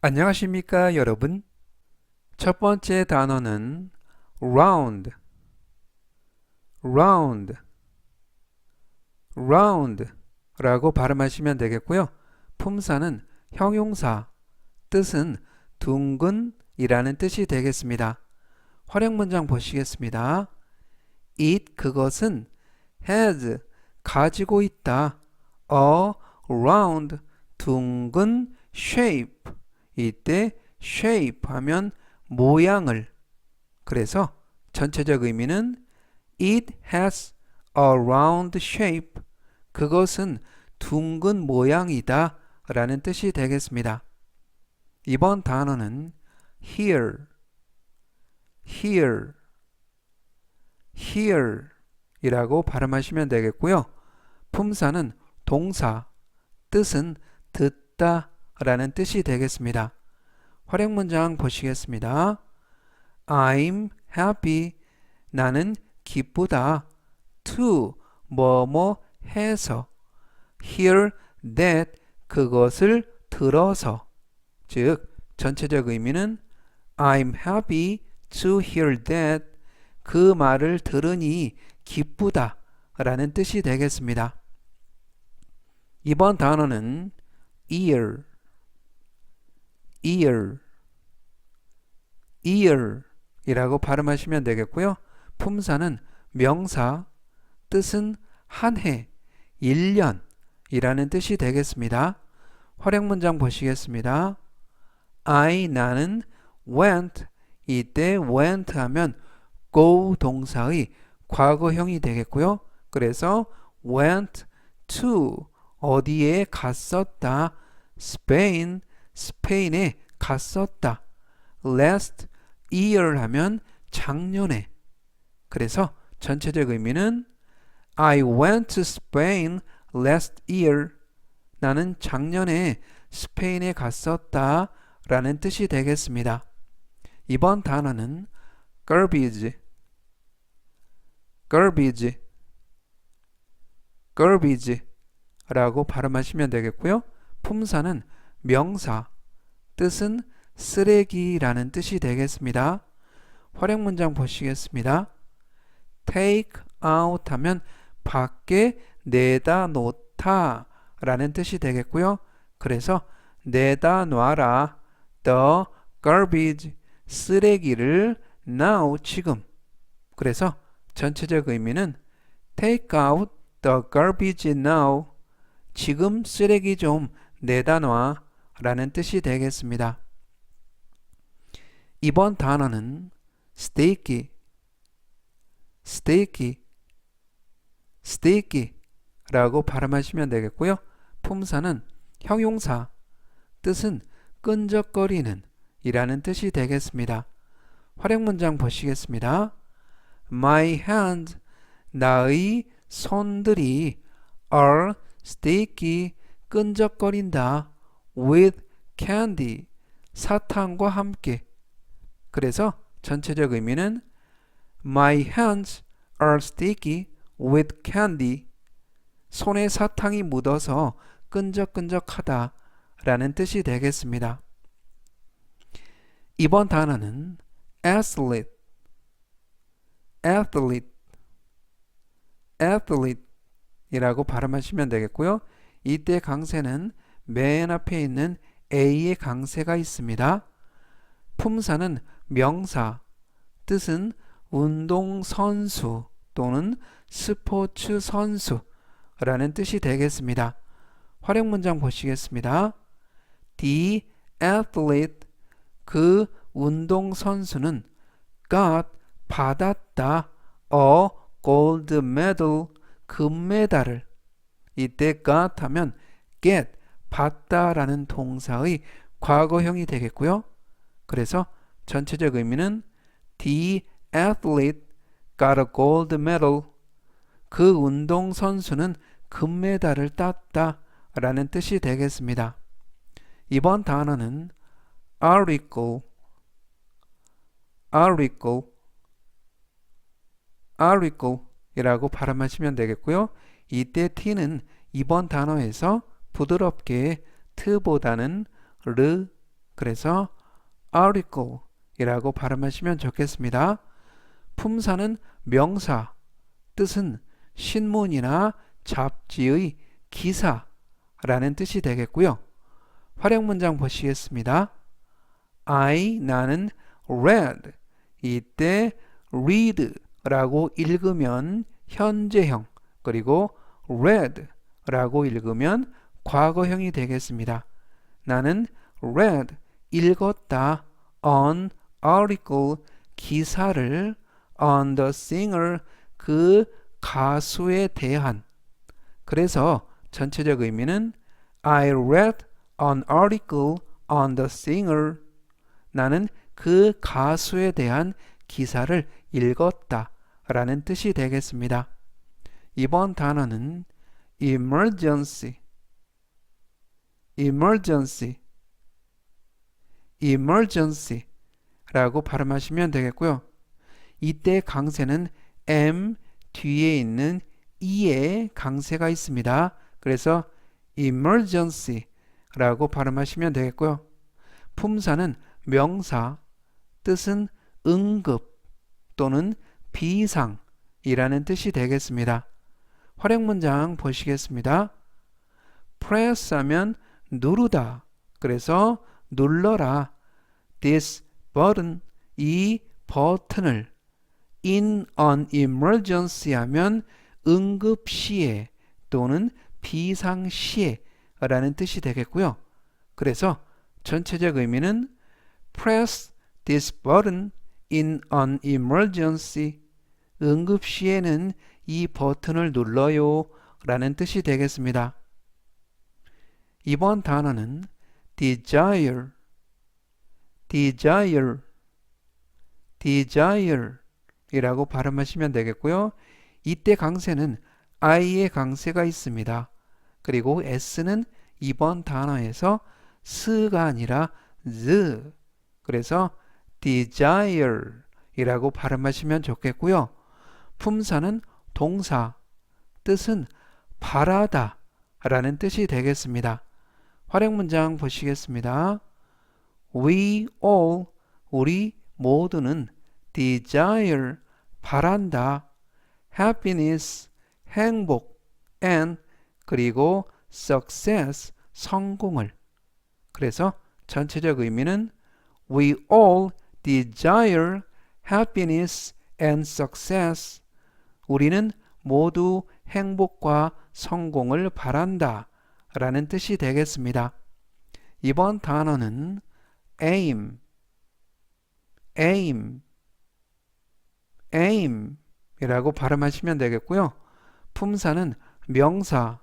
안녕하십니까 여러분? 첫 번째 단어는 round. round. round 라고 발음하시면 되겠고요. 품사는 형용사 뜻은 둥근 이라는 뜻이 되겠습니다. 활용 문장 보시겠습니다. it 그것은 has 가지고 있다. a round 둥근 shape 이때 shape 하면 모양을 그래서 전체적 의미는 it has a round shape 그것은 둥근 모양이다 라는 뜻이 되겠습니다. 이번 단어는 here here here 이라고 발음하시면 되겠고요. 품사는 동사, 뜻은 듣다 라는 뜻이 되겠습니다. 활용 문장 보시겠습니다. I'm happy. 나는 기쁘다. to 뭐뭐 해서 hear that 그것을 들어서 즉 전체적 의미는 I'm happy to hear that 그 말을 들으니 기쁘다 라는 뜻이 되겠습니다. 이번 단어는 ear ear, ear 이라고 발음하시면 되겠고요. 품사는 명사, 뜻은 한 해, 1년 이라는 뜻이 되겠습니다. 활용 문장 보시겠습니다. I 나는 went 이때 went 하면 go 동사의 과거형이 되겠고요. 그래서 went to 어디에 갔었다. Spain 스페인에 갔었다. last year 하면 작년에. 그래서 전체적 의미는 I went to Spain last year. 나는 작년에 스페인에 갔었다. 라는 뜻이 되겠습니다. 이번 단어는 garbage, garbage, garbage 라고 발음하시면 되겠고요. 품사는 명사, 뜻은 쓰레기라는 뜻이 되겠습니다. 활용 문장 보시겠습니다. take out 하면 밖에 내다 놓다 라는 뜻이 되겠고요. 그래서 내다 놔라 the garbage 쓰레기를 now 지금 그래서 전체적 의미는 take out the garbage now 지금 쓰레기 좀 내다 놔 라는 뜻이 되겠습니다. 이번 단어는 sticky, sticky, sticky 라고 발음하시면 되겠고요. 품사는 형용사, 뜻은 끈적거리는 이라는 뜻이 되겠습니다. 활용 문장 보시겠습니다. My hands, 나의 손들이 are sticky, 끈적거린다. With candy, 사탕과 함께. 그래서 전체적 의미는 My hands are sticky with candy. 손에 사탕이 묻어서 끈적끈적하다 라는 뜻이 되겠습니다. 이번 단어는 athlete, athlete, athlete 이라고 발음하시면 되겠고요. 이때 강세는 맨 앞에 있는 A의 강세가 있습니다. 품사는 명사, 뜻은 운동선수 또는 스포츠 선수라는 뜻이 되겠습니다. 활용 문장 보시겠습니다. The athlete, 그 운동선수는 got, 받았다, a gold medal, 금메달을 이때 got 하면 get, 받다라는 동사의 과거형이 되겠고요. 그래서 전체적 의미는 The athlete got a gold medal. 그 운동 선수는 금메달을 땄다 라는 뜻이 되겠습니다. 이번 단어는 article, article, article 이라고 발음하시면 되겠고요. 이때 t는 이번 단어에서 부드럽게 트보다는 르, 그래서 article 이라고 발음하시면 좋겠습니다. 품사는 명사, 뜻은 신문이나 잡지의 기사라는 뜻이 되겠고요. 활용 문장 보시겠습니다. I 나는 read 이때 read 라고 읽으면 현재형 그리고 read 라고 읽으면 과거형이 되겠습니다. 나는 read 읽었다 on article 기사를 on the singer 그 가수에 대한 그래서 전체적 의미는 I read an article on the singer 나는 그 가수에 대한 기사를 읽었다 라는 뜻이 되겠습니다. 이번 단어는 emergency emergency emergency 라고 발음하시면 되겠고요. 이때 강세는 M 뒤에 있는 E에 강세가 있습니다. 그래서 emergency 라고 발음하시면 되겠고요. 품사는 명사, 뜻은 응급 또는 비상이라는 뜻이 되겠습니다. 활용 문장 보시겠습니다. press 하면 누르다. 그래서 눌러라. this button 이 버튼을 in an emergency 하면 응급 시에 또는 비상 시에 라는 뜻이 되겠고요. 그래서 전체적 의미는 press this button in an emergency 응급 시에는 이 버튼을 눌러요 라는 뜻이 되겠습니다. 이번 단어는 desire, desire, desire 이라고 발음하시면 되겠고요. 이때 강세는 I의 강세가 있습니다. 그리고 S는 이번 단어에서 스가 아니라 z 그래서 desire 이라고 발음하시면 좋겠고요. 품사는 동사, 뜻은 바라다 라는 뜻이 되겠습니다. 활용 문장 보시겠습니다. We all, 우리 모두는 desire, 바란다, happiness, 행복, and, 그리고 success, 성공을. 그래서 전체적 의미는 We all desire happiness and success. 우리는 모두 행복과 성공을 바란다 라는 뜻이 되겠습니다. 이번 단어는 aim, aim, aim 이라고 발음하시면 되겠고요. 품사는 명사,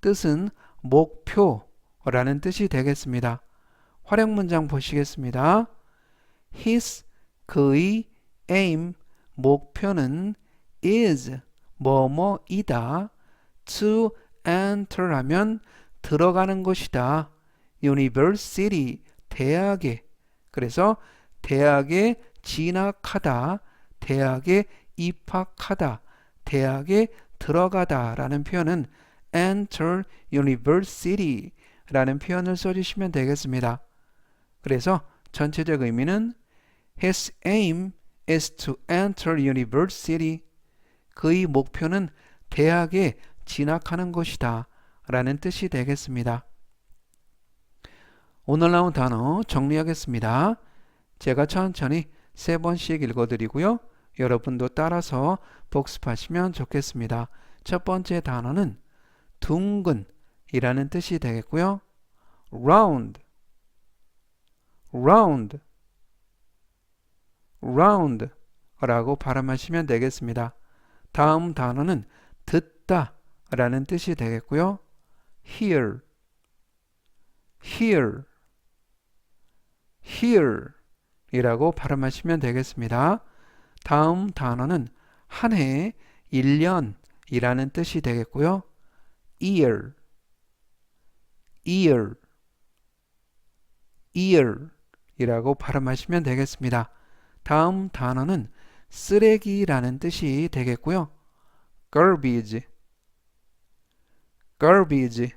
뜻은 목표라는 뜻이 되겠습니다. 활용 문장 보시겠습니다. His, 그의 aim, 목표는 is, 뭐뭐이다. to enter 하면 들어가는 것이다. university, 대학에. 그래서 대학에 진학하다, 대학에 입학하다, 대학에 들어가다 라는 표현은 enter university 라는 표현을 써주시면 되겠습니다. 그래서 전체적 의미는 His aim is to enter university. 그의 목표는 대학에 진학하는 것이다. 라는 뜻이 되겠습니다. 오늘 나온 단어 정리하겠습니다. 제가 천천히 세 번씩 읽어드리고요. 여러분도 따라서 복습하시면 좋겠습니다. 첫 번째 단어는 둥근 이라는 뜻이 되겠고요. round, round, round 라고 발음하시면 되겠습니다. 다음 단어는 듣다 라는 뜻이 되겠고요. hear, hear, hear 이라고 발음하시면 되겠습니다. 다음 단어는 한 해, 1년이라는 뜻이 되겠고요. ear, ear, ear 이라고 발음하시면 되겠습니다. 다음 단어는 쓰레기라는 뜻이 되겠고요. garbage, garbage,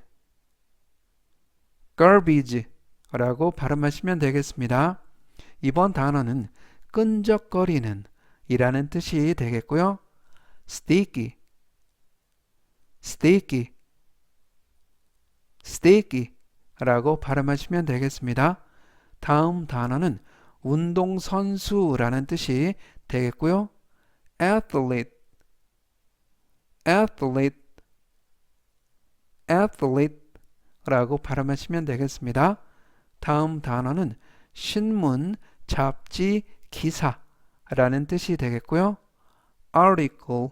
garbage 라고 발음하시면 되겠습니다. 이번 단어는 끈적거리는 이라는 뜻이 되겠고요. sticky, sticky, sticky 라고 발음하시면 되겠습니다. 다음 단어는 운동선수라는 뜻이 되겠고요. athlete, athlete, athlete 라고 발음하시면 되겠습니다. 다음 단어는 신문, 잡지, 기사라는 뜻이 되겠고요. article,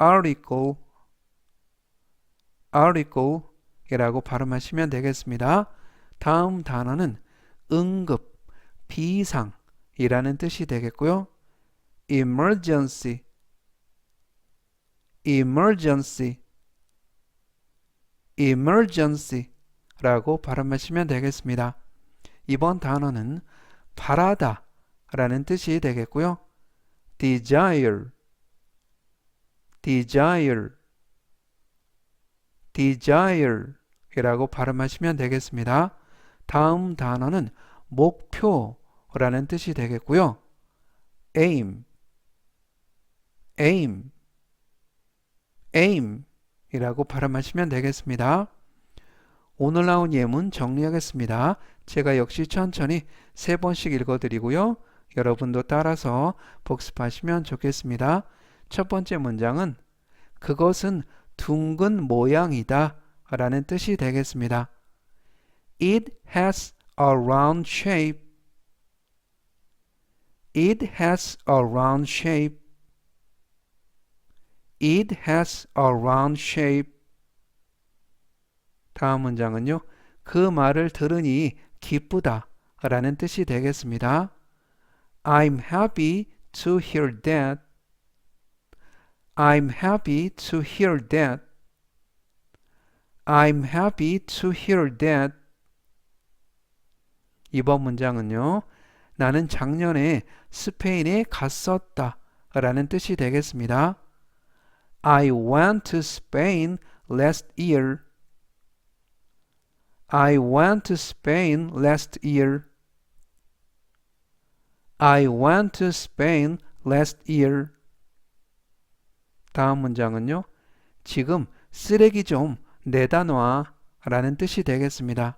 article, article 이라고 발음하시면 되겠습니다. 다음 단어는 응급, 비상이라는 뜻이 되겠고요. emergency, emergency, emergency 라고 발음하시면 되겠습니다. 이번 단어는 바라다 라는 뜻이 되겠고요. desire, desire, desire 이라고 발음하시면 되겠습니다. 다음 단어는 목표라는 뜻이 되겠고요. aim, aim, aim 이라고 발음하시면 되겠습니다. 오늘 나온 예문 정리하겠습니다. 제가 역시 천천히 세 번씩 읽어드리고요. 여러분도 따라서 복습하시면 좋겠습니다. 첫 번째 문장은 그것은 둥근 모양이다 라는 뜻이 되겠습니다. It has a round shape. It has a round shape. It has a round shape. 다음 문장은요. 그 말을 들으니 기쁘다 라는 뜻이 되겠습니다. I'm happy to hear that. I'm happy to hear that. I'm happy to hear that. 이번 문장은요. 나는 작년에 스페인에 갔었다 라는 뜻이 되겠습니다. I went to Spain last year. I went to Spain last year. I went to Spain last year. 다음 문장은요. 지금 쓰레기 좀 내다 놔 라는 뜻이 되겠습니다.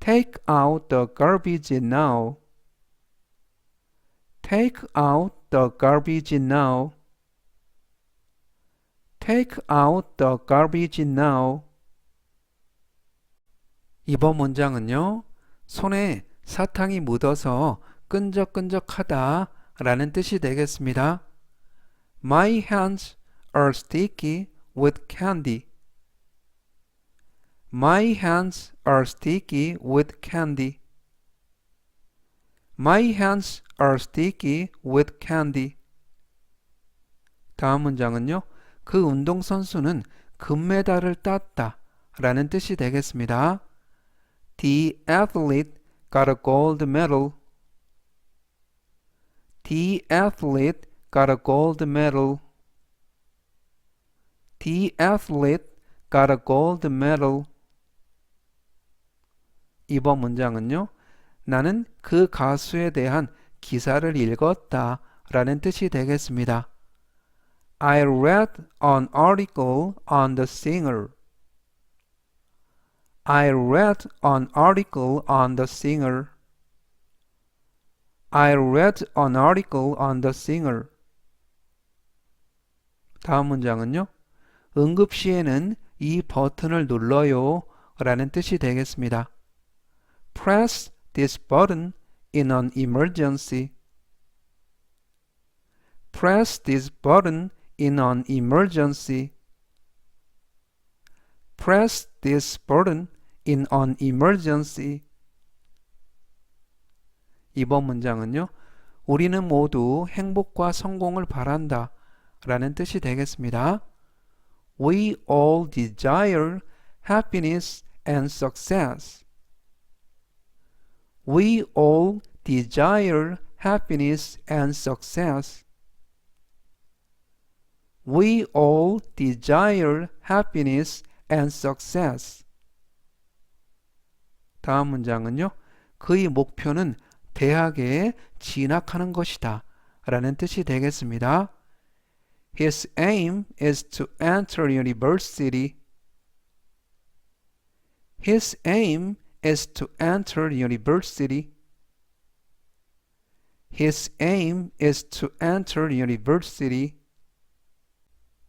Take out the garbage now. Take out the garbage now. Take out the garbage now. 이번 문장은요. 손에 사탕이 묻어서 끈적끈적하다 라는 뜻이 되겠습니다. My hands are sticky with candy. My hands are sticky with candy. My hands are sticky with candy. 다음 문장은요. 그 운동선수는 금메달을 땄다 라는 뜻이 되겠습니다. The athlete got a gold medal. The athlete got a gold medal. The athlete got a gold medal. 이번 문장은요. 나는 그 가수에 대한 기사를 읽었다 라는 뜻이 되겠습니다. I read an article on the singer. I read an article on the singer. I read an article on the singer. 다음 문장은요. 응급시에는 이 버튼을 눌러요 라는 뜻이 되겠습니다. Press this button in an emergency. Press this button in an emergency. Press this button in an emergency. 이번 문장은요. 우리는 모두 행복과 성공을 바란다 라는 뜻이 되겠습니다. We all desire happiness and success. We all desire happiness and success. We all desire happiness and success. 다음 문장은요. 그의 목표는 대학에 진학하는 것이다. 라는 뜻이 되겠습니다. His aim is to enter university. His aim is to enter university. His aim is to enter university.